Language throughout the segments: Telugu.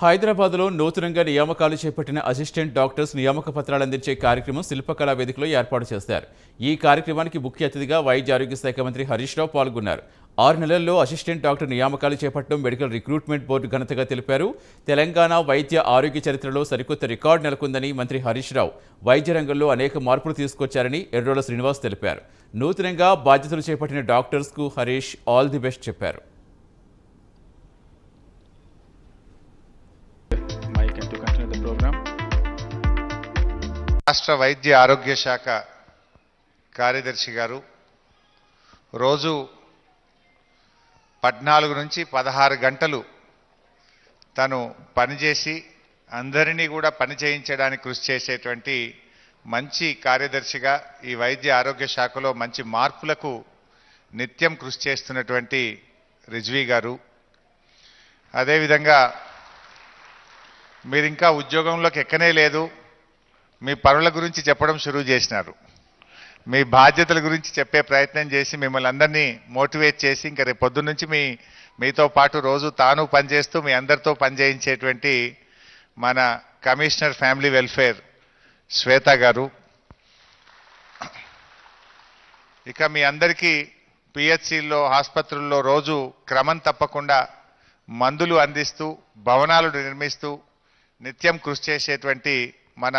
హైదరాబాద్లో నూతనంగా నియామకాలు చేపట్టిన అసిస్టెంట్ డాక్టర్స్ నియామక పత్రాలు అందించే కార్యక్రమం శిల్పకళా వేదికలో ఏర్పాటు చేశారు ఈ కార్యక్రమానికి ముఖ్య అతిథిగా వైద్య ఆరోగ్య శాఖ మంత్రి హరీష్ రావు పాల్గొన్నారు. ఆరు నెలల్లో అసిస్టెంట్ డాక్టర్ నియామకాలు చేపట్టడం మెడికల్ రిక్రూట్మెంట్ బోర్డు ఘనతగా తెలిపారు. తెలంగాణ వైద్య ఆరోగ్య చరిత్రలో సరికొత్త రికార్డు నెలకొందని మంత్రి హరీష్ రావు వైద్య రంగంలో అనేక మార్పులు తీసుకొచ్చారని ఎర్రోల శ్రీనివాస్ తెలిపారు. నూతనంగా బాధ్యతలు చేపట్టిన డాక్టర్స్కు హరీష్ ఆల్ ది బెస్ట్ చెప్పారు. To రాష్ట్ర వైద్య ఆరోగ్య శాఖ కార్యదర్శి గారు రోజు పద్నాలుగు నుంచి పదహారు గంటలు తను పనిచేసి అందరినీ కూడా పని చేయించడానికి కృషి చేసేటువంటి మంచి కార్యదర్శిగా ఈ వైద్య ఆరోగ్య శాఖలో మంచి మార్పులకు నిత్యం కృషి చేస్తున్నటువంటి రిజ్వీ గారు. అదేవిధంగా మీరు ఇంకా ఉద్యోగంలోకి ఎక్కనే లేదు. మీ పనుల గురించి చెప్పడం షురూ చేసినారు. మీ బాధ్యతల గురించి చెప్పే ప్రయత్నం చేసి మిమ్మల్ని అందరినీ మోటివేట్ చేసి ఇంకా రేపు నుంచి మీ మీతో పాటు రోజు తాను పనిచేస్తూ మీ అందరితో పనిచేయించేటువంటి మన కమిషనర్ ఫ్యామిలీ వెల్ఫేర్ శ్వేత గారు. ఇక మీ అందరికీ పిహెచ్సిల్లో ఆసుపత్రుల్లో రోజు క్రమం తప్పకుండా మందులు అందిస్తూ భవనాలు నిర్మిస్తూ నిత్యం కృషి చేసేటువంటి మన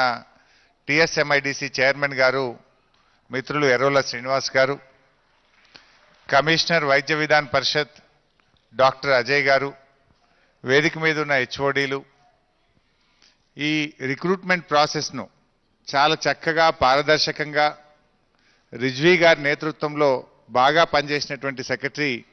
టిఎస్ఎంఐడిసి చైర్మన్ గారు మిత్రులు ఎర్రోల శ్రీనివాస్ గారు కమిషనర్ వైద్య విధాన్ పరిషత్ డాక్టర్ అజయ్ గారు వేదిక మీద ఉన్న హెచ్ఓడీలు. ఈ రిక్రూట్మెంట్ ప్రాసెస్ను చాలా చక్కగా పారదర్శకంగా రిజ్వీ గారి నేతృత్వంలో బాగా పనిచేసినటువంటి సెక్రటరీ